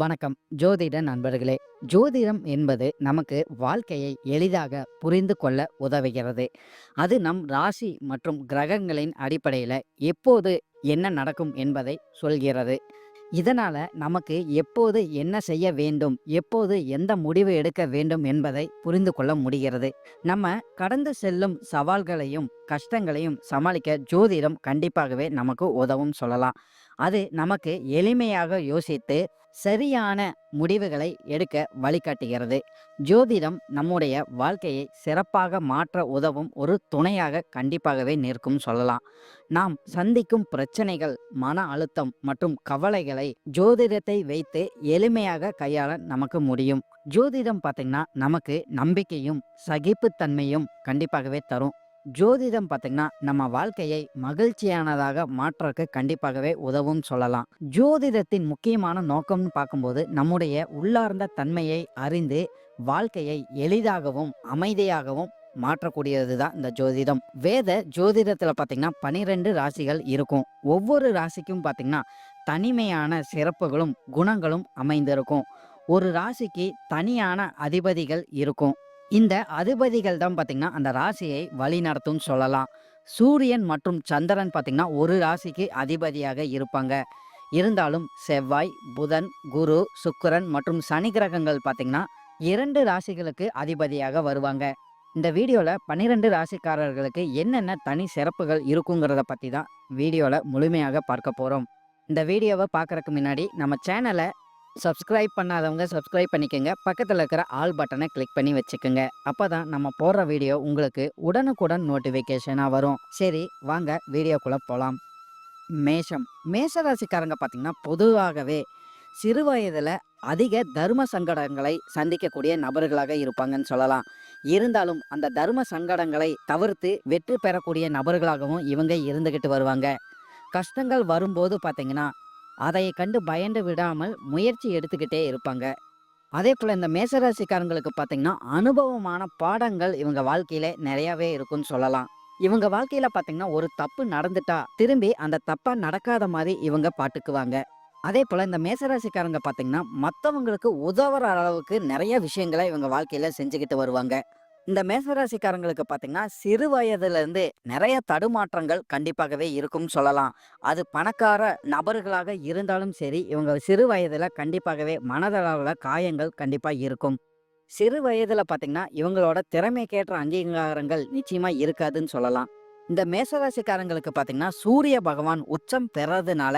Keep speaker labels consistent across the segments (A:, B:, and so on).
A: வணக்கம். ஜோதிட நண்பர்களே ஜோதிடம் என்பது நமக்கு வாழ்க்கையை எளிதாக புரிந்து கொள்ள உதவுகிறது. அது நம் ராசி மற்றும் கிரகங்களின் அடிப்படையில் எப்போது என்ன நடக்கும் என்பதை சொல்கிறது. இதனால் நமக்கு எப்போது என்ன செய்ய வேண்டும் எப்போது எந்த முடிவு எடுக்க வேண்டும் என்பதை புரிந்து கொள்ள முடிகிறது. நம்ம கடந்து செல்லும் சவால்களையும் கஷ்டங்களையும் சமாளிக்க ஜோதிடம் கண்டிப்பாகவே நமக்கு உதவும் சொல்லலாம். அது நமக்கு எளிமையாக யோசித்து சரியான முடிவுகளை எடுக்க வழிகாட்டுகிறது. ஜோதிடம் நம்முடைய வாழ்க்கையை சிறப்பாக மாற்ற உதவும் ஒரு துணையாக கண்டிப்பாகவே நிற்கும் சொல்லலாம். நாம் சந்திக்கும் பிரச்சனைகள் மன அழுத்தம் மற்றும் கவலைகளை ஜோதிடத்தை வைத்து எளிமையாக கையாள நமக்கு முடியும். ஜோதிடம் பார்த்திங்கன்னா நமக்கு நம்பிக்கையும் சகிப்புத்தன்மையும் கண்டிப்பாகவே தரும். ஜோதிடம் பார்த்திங்கன்னா நம்ம வாழ்க்கையை மகிழ்ச்சியானதாக மாற்றக்கு கண்டிப்பாகவே உதவும் சொல்லலாம். ஜோதிடத்தின் முக்கியமான நோக்கம்னு பார்க்கும்போது நம்முடைய உள்ளார்ந்த தன்மையை அறிந்து வாழ்க்கையை எளிதாகவும் அமைதியாகவும் மாற்றக்கூடியது தான் இந்த ஜோதிடம். வேத ஜோதிடத்தில் பார்த்தீங்கன்னா பனிரெண்டு ராசிகள் இருக்கும். ஒவ்வொரு ராசிக்கும் பார்த்தீங்கன்னா தனிமையான சிறப்புகளும் குணங்களும் அமைந்திருக்கும். ஒரு ராசிக்கு தனியான அதிபதிகள் இருக்கும். இந்த அதிபதிகள் தான் பார்த்திங்கன்னா அந்த ராசியை வழி நடத்தும் சொல்லலாம். சூரியன் மற்றும் சந்திரன் பார்த்திங்கன்னா ஒரு ராசிக்கு அதிபதியாக இருப்பாங்க. இருந்தாலும் செவ்வாய் புதன் குரு சுக்கரன் மற்றும் சனி கிரகங்கள் பார்த்திங்கன்னா இரண்டு ராசிகளுக்கு அதிபதியாக வருவாங்க. இந்த வீடியோவில் பன்னிரெண்டு ராசிக்காரர்களுக்கு என்னென்ன தனி சிறப்புகள் இருக்குங்கிறத பற்றி தான் வீடியோவில் முழுமையாக பார்க்க போகிறோம் இந்த வீடியோவை பார்க்குறக்கு முன்னாடி நம்ம சேனலை சப்ஸ்கிரைப் பண்ணாதவங்க சப்ஸ்கிரைப் பண்ணிக்கோங்க. பக்கத்தில் இருக்கிற ஆல் பட்டனை கிளிக் பண்ணி வச்சுக்கோங்க. அப்போ தான் நம்ம போடுற வீடியோ உங்களுக்கு உடனுக்குடன் நோட்டிஃபிகேஷனாக வரும். சரி வாங்க வீடியோக்குள்ளே போகலாம் மேஷம். மேஷராசிக்காரங்க பார்த்திங்கன்னா பொதுவாகவே சிறு வயதில் அதிக தர்ம சங்கடங்களை சந்திக்கக்கூடிய நபர்களாக இருப்பாங்கன்னு சொல்லலாம். இருந்தாலும் அந்த தர்ம சங்கடங்களை தவிர்த்து வெற்றி பெறக்கூடிய நபர்களாகவும் இவங்க இருந்துக்கிட்டு வருவாங்க. கஷ்டங்கள் வரும்போது பார்த்தீங்கன்னா அதை கண்டு பயந்து விடாமல் முயற்சி எடுத்துக்கிட்டே இருப்பாங்க. அதே போல் இந்த மேசராசிக்காரங்களுக்கு பார்த்தீங்கன்னா அனுபவமான பாடங்கள் இவங்க வாழ்க்கையில நிறையாவே இருக்குன்னு சொல்லலாம். இவங்க வாழ்க்கையில பார்த்தீங்கன்னா ஒரு தப்பு நடந்துட்டா திரும்பி அந்த தப்பா நடக்காத மாதிரி இவங்க பாட்டுக்குவாங்க அதே போல் இந்த மேசராசிக்காரங்க பார்த்தீங்கன்னா மற்றவங்களுக்கு உதவுற அளவுக்கு நிறைய விஷயங்களை இவங்க வாழ்க்கையில செஞ்சுக்கிட்டு வருவாங்க. இந்த மேசராசிக்காரங்களுக்கு பார்த்தீங்கன்னா சிறு வயதுலேருந்து நிறைய தடுமாற்றங்கள் கண்டிப்பாகவே இருக்கும்னு சொல்லலாம். அது பணக்கார நபர்களாக இருந்தாலும் சரி இவங்க சிறு வயதில் கண்டிப்பாகவே மனதளவில் காயங்கள் கண்டிப்பாக இருக்கும். சிறு வயதில் பார்த்தீங்கன்னா இவங்களோட திறமைக்கேற்ற அங்கீகாரங்கள் நிச்சயமாக இருக்காதுன்னு சொல்லலாம். இந்த மேசராசிக்காரங்களுக்கு பார்த்தீங்கன்னா சூரிய பகவான் உச்சம் பெறதுனால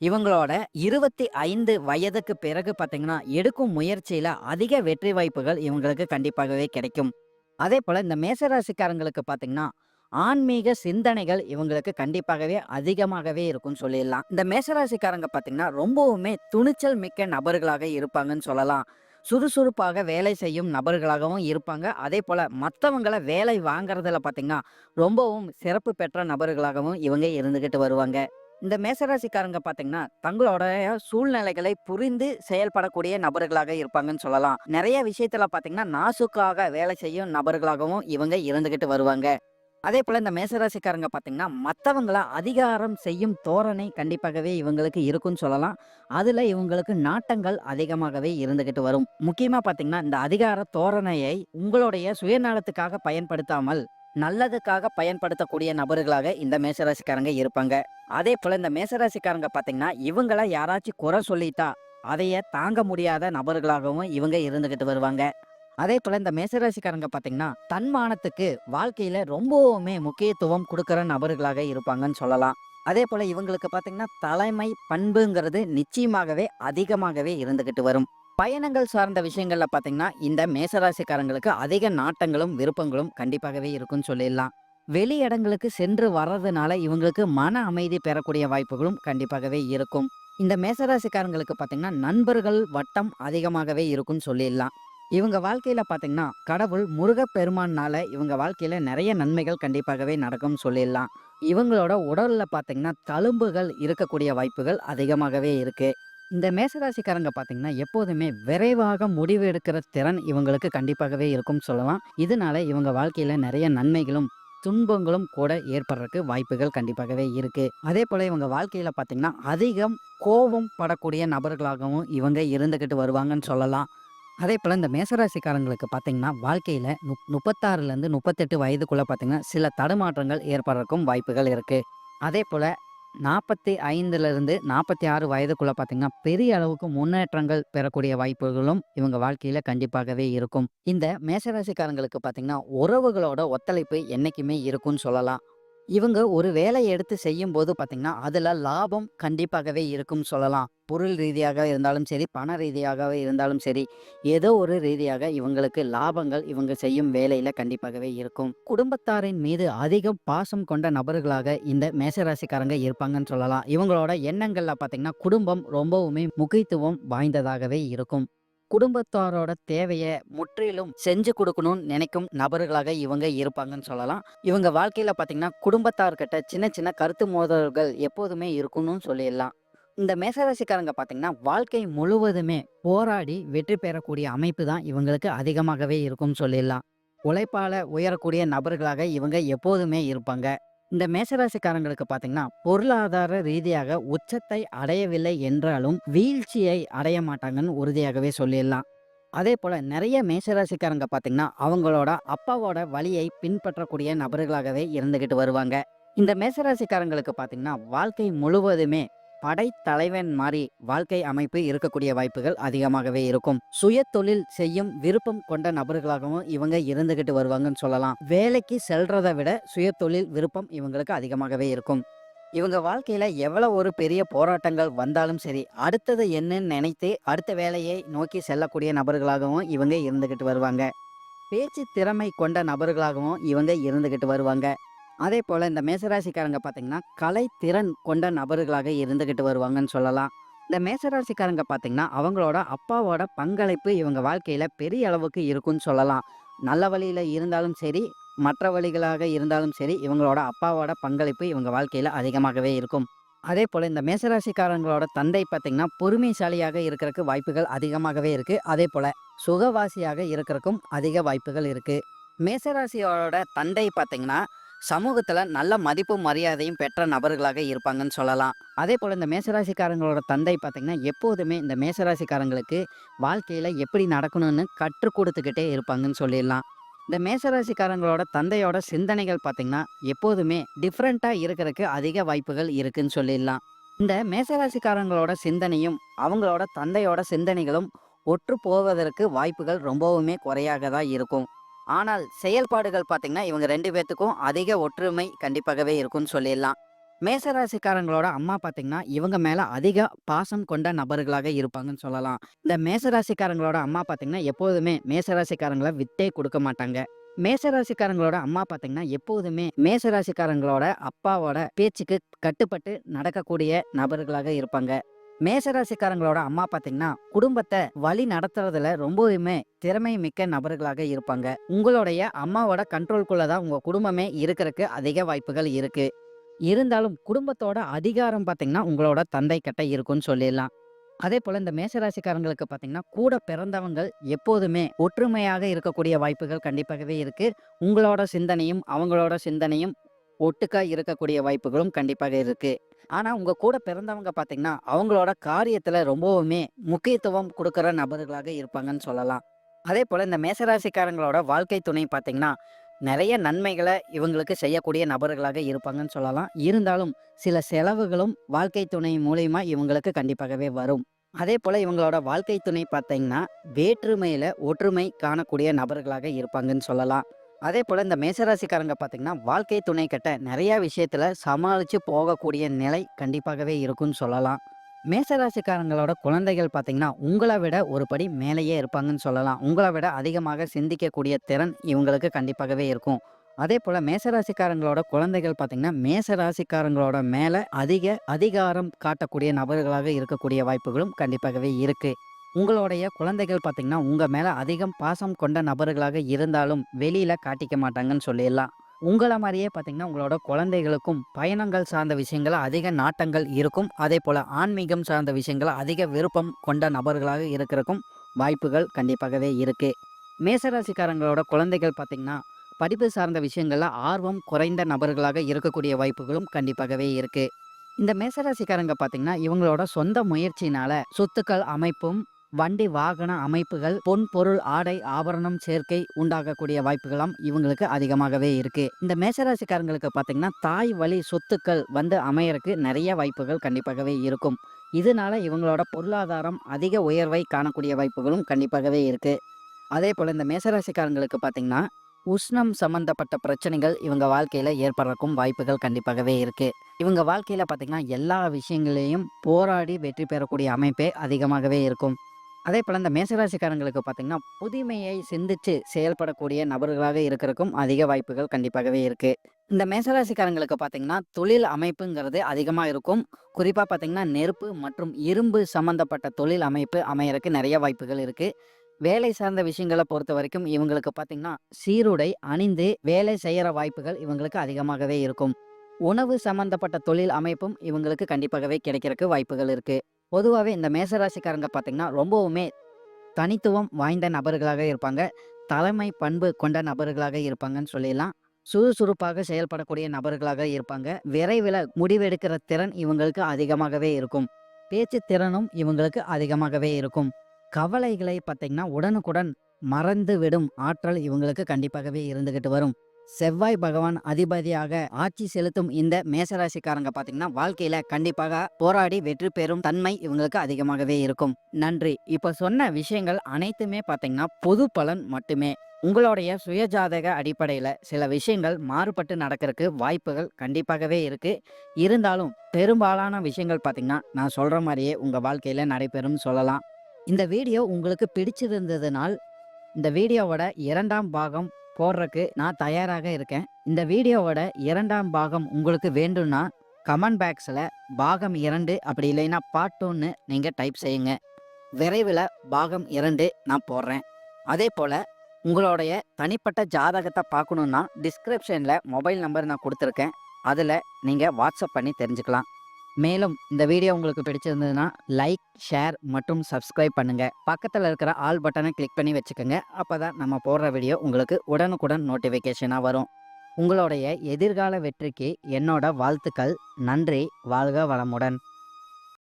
A: இவங்களோட இருபத்தி ஐந்து வயதுக்கு பிறகு பார்த்தீங்கன்னா எடுக்கும் முயற்சியில் அதிக வெற்றி வாய்ப்புகள் இவங்களுக்கு கண்டிப்பாகவே கிடைக்கும். அதே போல் இந்த மேசராசிக்காரங்களுக்கு பார்த்தீங்கன்னா ஆன்மீக சிந்தனைகள் இவங்களுக்கு கண்டிப்பாகவே அதிகமாகவே இருக்கும்னு சொல்லிடலாம். இந்த மேசராசிக்காரங்க பார்த்தீங்கன்னா ரொம்பவுமே துணிச்சல் மிக்க நபர்களாக இருப்பாங்கன்னு சொல்லலாம். சுறுசுறுப்பாக வேலை செய்யும் நபர்களாகவும் இருப்பாங்க. அதே போல் மற்றவங்கள வேலை வாங்குறதுல பார்த்தீங்கன்னா ரொம்பவும் சிறப்பு பெற்ற நபர்களாகவும் இவங்க இருந்துக்கிட்டு வருவாங்க. இந்த மேசராசிக்காரங்க பார்த்தீங்கன்னா தங்களோட சூழ்நிலைகளை புரிந்து செயல்படக்கூடிய நபர்களாக இருப்பாங்கன்னு சொல்லலாம். நிறைய விஷயத்துல பார்த்தீங்கன்னா நாசுக்காக வேலை செய்யும் நபர்களாகவும் இவங்க இருந்துகிட்டு வருவாங்க. அதே போல இந்த மேசராசிக்காரங்க பார்த்தீங்கன்னா மற்றவங்கள அதிகாரம் செய்யும் தோரணை கண்டிப்பாகவே இவங்களுக்கு இருக்குன்னு சொல்லலாம். அதுல இவங்களுக்கு நாட்டங்கள் அதிகமாகவே இருந்துகிட்டு வரும். முக்கியமா பார்த்தீங்கன்னா இந்த அதிகார தோரணையை உங்களுடைய சுயநலத்துக்காக பயன்படுத்தாமல் நல்லதுக்காக பயன்படுத்தக்கூடிய நபர்களாக இந்த மேசராசிக்காரங்க இருப்பாங்க. அதே போல இந்த மேசராசிக்காரங்க பார்த்தீங்கன்னா இவங்கள யாராச்சும் குறை சொல்லிட்டா அதைய தாங்க முடியாத நபர்களாகவும் இவங்க இருந்துகிட்டு வருவாங்க. அதே போல இந்த மேசராசிக்காரங்க பார்த்தீங்கன்னா தன்மானத்துக்கு வாழ்க்கையில ரொம்பவுமே முக்கியத்துவம் கொடுக்குற நபர்களாக இருப்பாங்கன்னு சொல்லலாம். அதே போல இவங்களுக்கு பார்த்தீங்கன்னா தலைமை பண்புங்கிறது நிச்சயமாகவே அதிகமாகவே இருந்துகிட்டு வரும். பயணங்கள் சார்ந்த விஷயங்கள்ல பார்த்தீங்கன்னா இந்த மேசராசிக்காரங்களுக்கு அதிக நாட்டங்களும் விருப்பங்களும் கண்டிப்பாகவே இருக்கும்னு சொல்லிடலாம். வெளி இடங்களுக்கு சென்று வர்றதுனால இவங்களுக்கு மன அமைதி பெறக்கூடிய வாய்ப்புகளும் கண்டிப்பாகவே இருக்கும். இந்த மேசராசிக்காரங்களுக்கு பார்த்தீங்கன்னா நண்பர்கள் வட்டம் அதிகமாகவே இருக்கும்னு சொல்லிடலாம். இவங்க வாழ்க்கையில பார்த்தீங்கன்னா கடவுள் முருகப்பெருமானால இவங்க வாழ்க்கையில நிறைய நன்மைகள் கண்டிப்பாகவே நடக்கும்னு சொல்லிடலாம். இவங்களோட உடல்ல பார்த்தீங்கன்னா தழும்புகள் இருக்கக்கூடிய வாய்ப்புகள் அதிகமாகவே இருக்கு. இந்த மேசராசிக்காரங்க பார்த்தீங்கன்னா எப்போதுமே விரைவாக முடிவு எடுக்கிற திறன் இவங்களுக்கு கண்டிப்பாகவே இருக்கும்னு சொல்லலாம். இதனால இவங்க வாழ்க்கையில நிறைய நன்மைகளும் துன்பங்களும் கூட ஏற்படுறதுக்கு வாய்ப்புகள் கண்டிப்பாகவே இருக்கு. அதேபோல இவங்க வாழ்க்கையில பார்த்திங்கன்னா அதிகம் கோபம் படக்கூடிய நபர்களாகவும் இவங்க இருந்துகிட்டு வருவாங்கன்னு சொல்லலாம். அதே போல் இந்த மேசராசிக்காரங்களுக்கு பார்த்தீங்கன்னா, வாழ்க்கையில நுப் 36லேருந்து 38 வயதுக்குள்ள பார்த்தீங்கன்னா, சில தடுமாற்றங்கள் ஏற்படுறதுக்கும் வாய்ப்புகள் நாற்பத்தி ஐந்துலேருந்து நாற்பத்தி ஆறு வயதுக்குள்ளே பார்த்தீங்கன்னா, பெரிய அளவுக்கு முன்னேற்றங்கள் பெறக்கூடிய வாய்ப்புகளும் இவங்க வாழ்க்கையில் கண்டிப்பாகவே இருக்கும். இந்த மேசராசிக்காரங்களுக்கு பார்த்தீங்கன்னா, உறவுகளோட ஒத்துழைப்பு என்றைக்குமே இருக்கும்னு சொல்லலாம். இவங்க ஒரு வேலையை எடுத்து செய்யும் போது பார்த்தீங்கன்னா, அதில் லாபம் கண்டிப்பாகவே இருக்கும்னு சொல்லலாம். பொருள் ரீதியாக இருந்தாலும் சரி, பண ரீதியாகவே இருந்தாலும் சரி, ஏதோ ஒரு ரீதியாக இவங்களுக்கு லாபங்கள் இவங்க செய்யும் வேலையில் கண்டிப்பாகவே இருக்கும். குடும்பத்தாரின் மீது அதிகம் பாசம் கொண்ட நபர்களாக இந்த மேசராசிக்காரங்க இருப்பாங்கன்னு சொல்லலாம். இவங்களோட எண்ணங்களில் பார்த்தீங்கன்னா, குடும்பம் ரொம்பவுமே முக்கியத்துவம் வாய்ந்ததாகவே இருக்கும். குடும்பத்தாரோட தேவையை முற்றிலும் செஞ்சு கொடுக்கணும்னு நினைக்கும் நபர்களாக இவங்க இருப்பாங்கன்னு சொல்லலாம். இவங்க வாழ்க்கையில் பார்த்தீங்கன்னா, குடும்பத்தார்கிட்ட சின்ன சின்ன கருத்து மோதல்கள் எப்போதுமே இருக்கணும்னு சொல்லிடலாம். இந்த மேசராசிக்காரங்க பார்த்தீங்கன்னா, வாழ்க்கை முழுவதுமே போராடி வெற்றி பெறக்கூடிய அமைப்பு தான் இவங்களுக்கு அதிகமாகவே இருக்கும்னு சொல்லிடலாம். உழைப்பால உயரக்கூடிய நபர்களாக இவங்க எப்போதுமே இருப்பாங்க. இந்த மேசராசிக்காரங்களுக்கு பார்த்தீங்கன்னா, பொருளாதார ரீதியாக உச்சத்தை அடையவில்லை என்றாலும், வீழ்ச்சியை அடைய மாட்டாங்கன்னு உறுதியாகவே சொல்லிடலாம். அதே போல் நிறைய மேசராசிக்காரங்க பார்த்தீங்கன்னா, அவங்களோட அப்பாவோட வழியை பின்பற்றக்கூடிய நபர்களாகவே இருந்துகிட்டு வருவாங்க. இந்த மேசராசிக்காரங்களுக்கு பார்த்தீங்கன்னா, வாழ்க்கை முழுவதுமே படைத்தலைவன் மாதிரி வாழ்க்கை அமைப்பு இருக்கக்கூடிய வாய்ப்புகள் அதிகமாகவே இருக்கும். சுயதொழில் செய்யும் விருப்பம் கொண்ட நபர்களாகவும் இவங்க இருந்துகிட்டு வருவாங்கன்னு சொல்லலாம். வேலைக்கு செல்றதை விட சுயதொழில் விருப்பம் இவங்களுக்கு அதிகமாகவே இருக்கும். இவங்க வாழ்க்கையில எவ்வளவு ஒரு பெரிய போராட்டங்கள் வந்தாலும் சரி, அடுத்தது என்னன்னு நினைத்து அடுத்த வேலையை நோக்கி செல்லக்கூடிய நபர்களாகவும் இவங்க இருந்துகிட்டு வருவாங்க. பேச்சு திறமை கொண்ட நபர்களாகவும் இவங்க இருந்துகிட்டு வருவாங்க. அதே போல் இந்த மேசராசிக்காரங்க பார்த்தீங்கன்னா, கலைத்திறன் கொண்ட நபர்களாக இருந்துக்கிட்டு வருவாங்கன்னு சொல்லலாம். இந்த மேசராசிக்காரங்க பார்த்தீங்கன்னா, அவங்களோட அப்பாவோட பங்களிப்பு இவங்க வாழ்க்கையில் பெரிய அளவுக்கு இருக்குன்னு சொல்லலாம். நல்ல வழியில் இருந்தாலும் சரி, மற்ற வழிகளாக இருந்தாலும் சரி, இவங்களோட அப்பாவோட பங்களிப்பு இவங்க வாழ்க்கையில் அதிகமாகவே இருக்கும். அதே போல் இந்த மேசராசிக்காரங்களோட தந்தை பார்த்திங்கன்னா பொறுமைசாலியாக இருக்கிறக்கு வாய்ப்புகள் அதிகமாகவே இருக்குது அதே போல் சுகவாசியாக இருக்கிறக்கும் அதிக வாய்ப்புகள் இருக்குது மேசராசியோட தந்தை பார்த்திங்கன்னா சமூகத்துல நல்ல மதிப்பும், மரியாதையும் பெற்ற நபர்களாக இருப்பாங்கன்னு சொல்லலாம். அதே போல் இந்த மேசராசிக்காரங்களோட தந்தை பார்த்தீங்கன்னா, எப்போதுமே இந்த மேசராசிக்காரங்களுக்கு வாழ்க்கையில எப்படி நடக்கணும்னு கற்றுக் கொடுத்துக்கிட்டே இருப்பாங்கன்னு சொல்லிடலாம். இந்த மேசராசிக்காரங்களோட தந்தையோட சிந்தனைகள் பார்த்தீங்கன்னா, எப்போதுமே டிஃப்ரெண்ட்டாக இருக்கிறதுக்கு அதிக வாய்ப்புகள் இருக்குன்னு சொல்லிடலாம். இந்த மேசராசிக்காரங்களோட சிந்தனையும், அவங்களோட தந்தையோட சிந்தனைகளும் ஒற்று போவதற்கு வாய்ப்புகள் ரொம்பவுமே குறையாக தான் இருக்கும். ஆனால் செயல்பாடுகள் பார்த்தீங்கன்னா, இவங்க ரெண்டு பேர்த்துக்கும் அதிக ஒற்றுமை கண்டிப்பாகவே இருக்கும்னு சொல்லிடலாம். மேசராசிக்காரங்களோட அம்மா பார்த்தீங்கன்னா, இவங்க மேலே அதிக பாசம் கொண்ட நபர்களாக இருப்பாங்கன்னு சொல்லலாம். இந்த மேசராசிக்காரங்களோட அம்மா பார்த்தீங்கன்னா, எப்போதுமே மேசராசிக்காரங்களை வித்தே கொடுக்க மாட்டாங்க. மேசராசிக்காரங்களோட அம்மா பார்த்தீங்கன்னா, எப்போதுமே மேசராசிக்காரங்களோட அப்பாவோட பேச்சுக்கு கட்டுப்பட்டு நடக்கக்கூடிய நபர்களாக இருப்பாங்க. மேசராசிக்காரங்களோட அம்மா பார்த்தீங்கன்னா, குடும்பத்தை வழி நடத்துறதுல ரொம்பவுமே திறமை மிக்க நபர்களாக இருப்பாங்க. உங்களுடைய அம்மாவோட கண்ட்ரோல்குள்ள தான் உங்க குடும்பமே இருக்கிறதுக்கு அதிக வாய்ப்புகள் இருக்கு. இருந்தாலும் குடும்பத்தோட அதிகாரம் பார்த்தீங்கன்னா, உங்களோட தந்தை கிட்ட இருக்குன்னு சொல்லிடலாம். அதே போல இந்த மேசராசிக்காரங்களுக்கு பார்த்தீங்கன்னா, கூட பிறந்தவங்கள் எப்போதுமே ஒற்றுமையாக இருக்கக்கூடிய வாய்ப்புகள் கண்டிப்பாகவே இருக்கு. உங்களோட சிந்தனையும், அவங்களோட சிந்தனையும் ஒட்டுக்கா இருக்கக்கூடிய வாய்ப்புகளும் கண்டிப்பாக இருக்கு. ஆனால் உங்கள் கூட பிறந்தவங்க பார்த்தீங்கன்னா, அவங்களோட காரியத்தில் ரொம்பவுமே முக்கியத்துவம் கொடுக்குற நபர்களாக இருப்பாங்கன்னு சொல்லலாம். அதே போல் இந்த மேசராசிக்காரங்களோட வாழ்க்கை துணை பார்த்தீங்கன்னா, நிறைய நன்மைகளை இவங்களுக்கு செய்யக்கூடிய நபர்களாக இருப்பாங்கன்னு சொல்லலாம். இருந்தாலும் சில செலவுகளும் வாழ்க்கை துணை மூலயமா இவங்களுக்கு கண்டிப்பாகவே வரும். அதே போல் இவங்களோட வாழ்க்கை துணை பார்த்தீங்கன்னா, வேற்றுமையில் ஒற்றுமை காணக்கூடிய நபர்களாக இருப்பாங்கன்னு சொல்லலாம். அதே போல் இந்த மேசராசிக்காரங்க பார்த்திங்கன்னா வாழ்க்கை துணை கட்ட நிறையா விஷயத்தில் சமாளித்து போகக்கூடிய நிலை கண்டிப்பாகவே இருக்குன்னு சொல்லலாம். மேசராசிக்காரங்களோட குழந்தைகள் பார்த்தீங்கன்னா, உங்களை விட ஒரு படி மேலேயே இருப்பாங்கன்னு சொல்லலாம். உங்களை விட அதிகமாக சிந்திக்கக்கூடிய திறன் இவங்களுக்கு கண்டிப்பாகவே இருக்கும். அதே போல் மேசராசிக்காரங்களோட குழந்தைகள் பார்த்திங்கன்னா மேசராசிக்காரங்களோட மேலே அதிக அதிகாரம் காட்டக்கூடிய நபர்களாக இருக்கக்கூடிய வாய்ப்புகளும் கண்டிப்பாகவே இருக்குது உங்களுடைய குழந்தைகள் பார்த்தீங்கன்னா, உங்கள் மேலே அதிகம் பாசம் கொண்ட நபர்களாக இருந்தாலும் வெளியில் காட்டிக்க மாட்டாங்கன்னு சொல்லிடலாம். உங்களை மாதிரியே பார்த்தீங்கன்னா, உங்களோட குழந்தைகளுக்கும் பயணங்கள் சார்ந்த விஷயங்கள அதிக நாட்டங்கள் இருக்கும். அதே போல் ஆன்மீகம் சார்ந்த விஷயங்கள அதிக விருப்பம் கொண்ட நபர்களாக இருக்கிறக்கும் வாய்ப்புகள் கண்டிப்பாகவே இருக்கு. மேசராசிக்காரங்களோட குழந்தைகள் பார்த்தீங்கன்னா, படிப்பு சார்ந்த விஷயங்களில் ஆர்வம் குறைந்த நபர்களாக இருக்கக்கூடிய வாய்ப்புகளும் கண்டிப்பாகவே இருக்கு. இந்த மேசராசிக்காரங்க பார்த்தீங்கன்னா, இவங்களோட சொந்த முயற்சியினால சொத்துக்கள் அமைப்பும், வண்டி வாகன அமைப்புகள், பொன், பொருள், ஆடை, ஆபரணம் சேர்க்கை உண்டாகக்கூடிய வாய்ப்புகளாம் இவங்களுக்கு அதிகமாகவே இருக்கு. இந்த மேசராசிக்காரங்களுக்கு பார்த்தீங்கன்னா, தாய் வழி சொத்துக்கள் வந்து அமையறக்கு நிறைய வாய்ப்புகள் கண்டிப்பாகவே இருக்கும். இதனால இவங்களோட பொருளாதாரம் அதிக உயர்வை காணக்கூடிய வாய்ப்புகளும் கண்டிப்பாகவே இருக்கு. அதேபோல இந்த மேசராசிக்காரங்களுக்கு பார்த்தீங்கன்னா, உஷ்ணம் சம்மந்தப்பட்ட பிரச்சனைகள் இவங்க வாழ்க்கையில் ஏற்படுறக்கும் வாய்ப்புகள் கண்டிப்பாகவே இருக்கு. இவங்க வாழ்க்கையில் பார்த்தீங்கன்னா, எல்லா விஷயங்களையும் போராடி வெற்றி பெறக்கூடிய அமைப்பே அதிகமாகவே இருக்கும். அதே போல் இந்த மேசராசிக்காரங்களுக்கு பார்த்திங்கன்னா புதுமையை சிந்திச்சு செயல்படக்கூடிய நபர்களாக இருக்கிறக்கும் அதிக வாய்ப்புகள் கண்டிப்பாகவே இருக்குது இந்த மேசராசிக்காரங்களுக்கு பார்த்திங்கன்னா தொழில் அமைப்புங்கிறது அதிகமாக இருக்கும். குறிப்பாக பார்த்திங்கன்னா நெருப்பு மற்றும் இரும்பு சம்மந்தப்பட்ட தொழில் அமைப்பு அமையறக்கு நிறைய வாய்ப்புகள் இருக்குது வேலை சார்ந்த விஷயங்களை பொறுத்த வரைக்கும் இவங்களுக்கு பார்த்தீங்கன்னா, சீருடை அணிந்து வேலை செய்கிற வாய்ப்புகள் இவங்களுக்கு அதிகமாகவே இருக்கும். உணவு சம்மந்தப்பட்ட தொழில் அமைப்பும் இவங்களுக்கு கண்டிப்பாகவே கிடைக்கிறக்கு வாய்ப்புகள் இருக்குது பொதுவாகவே இந்த மேசராசிக்காரங்க பார்த்தீங்கன்னா, ரொம்பவுமே தனித்துவம் வாய்ந்த நபர்களாக இருப்பாங்க. தலைமை பண்பு கொண்ட நபர்களாக இருப்பாங்கன்னு சொல்லிடலாம். சுறுசுறுப்பாக செயல்படக்கூடிய நபர்களாக இருப்பாங்க. விரைவில் முடிவெடுக்கிற திறன் இவங்களுக்கு அதிகமாகவே இருக்கும். பேச்சு திறனும் இவங்களுக்கு அதிகமாகவே இருக்கும். கவலைகளை பார்த்தீங்கன்னா, உடனுக்குடன் மறந்து விடும் ஆற்றல் இவங்களுக்கு கண்டிப்பாகவே இருந்துகிட்டு வரும். செவ்வாய் பகவான் அதிபதியாக ஆட்சி செலுத்தும் இந்த மேசராசிக்காரங்க பார்த்தீங்கன்னா, வாழ்க்கையில கண்டிப்பாக போராடி வெற்றி பெறும் தன்மை இவங்களுக்கு அதிகமாகவே இருக்கும். நன்றி. இப்ப சொன்ன விஷயங்கள் அனைத்துமே பார்த்தீங்கன்னா, பொது பலன் மட்டுமே. உங்களுடைய சுயஜாதக அடிப்படையில சில விஷயங்கள் மாறுபட்டு நடக்கிறதுக்கு வாய்ப்புகள் கண்டிப்பாகவே இருக்கு. இருந்தாலும் பெரும்பாலான விஷயங்கள் பார்த்தீங்கன்னா, நான் சொல்ற மாதிரியே உங்க வாழ்க்கையில நடைபெறும் சொல்லலாம். இந்த வீடியோ உங்களுக்கு பிடிச்சிருந்ததுனால், இந்த வீடியோவோட இரண்டாம் பாகம் போடுறக்கு நான் தயாராக இருக்கேன். இந்த வீடியோவோட இரண்டாம் பாகம் உங்களுக்கு வேண்டும்னா, கமெண்ட் பாக்ஸில் பாகம் இரண்டு அப்படி இல்லைன்னா பார்ட் 2ன்னு நீங்க டைப் செய்யுங்க. விரைவில் பாகம் இரண்டு நான் போடுறேன். அதே போல் உங்களுடைய தனிப்பட்ட ஜாதகத்தை பார்க்கணுன்னா டிஸ்கிரிப்ஷனில் மொபைல் நம்பர் நான் கொடுத்துருக்கேன் அதில் நீங்கள் வாட்ஸ்அப் பண்ணி தெரிஞ்சுக்கலாம். மேலும் இந்த வீடியோ உங்களுக்கு பிடிச்சிருந்ததுன்னா, லைக், ஷேர் மற்றும் சப்ஸ்கிரைப் பண்ணுங்க. பக்கத்தில் இருக்கிற ஆல் பட்டனை கிளிக் பண்ணி வச்சுக்கங்க. அப்பதான் நம்ம போடுற வீடியோ உங்களுக்கு உடனுக்குடன் நோட்டிஃபிகேஷனாக வரும். உங்களுடைய எதிர்கால வெற்றிக்கு என்னோட வாழ்த்துக்கள். நன்றி. வாழ்க வளமுடன்.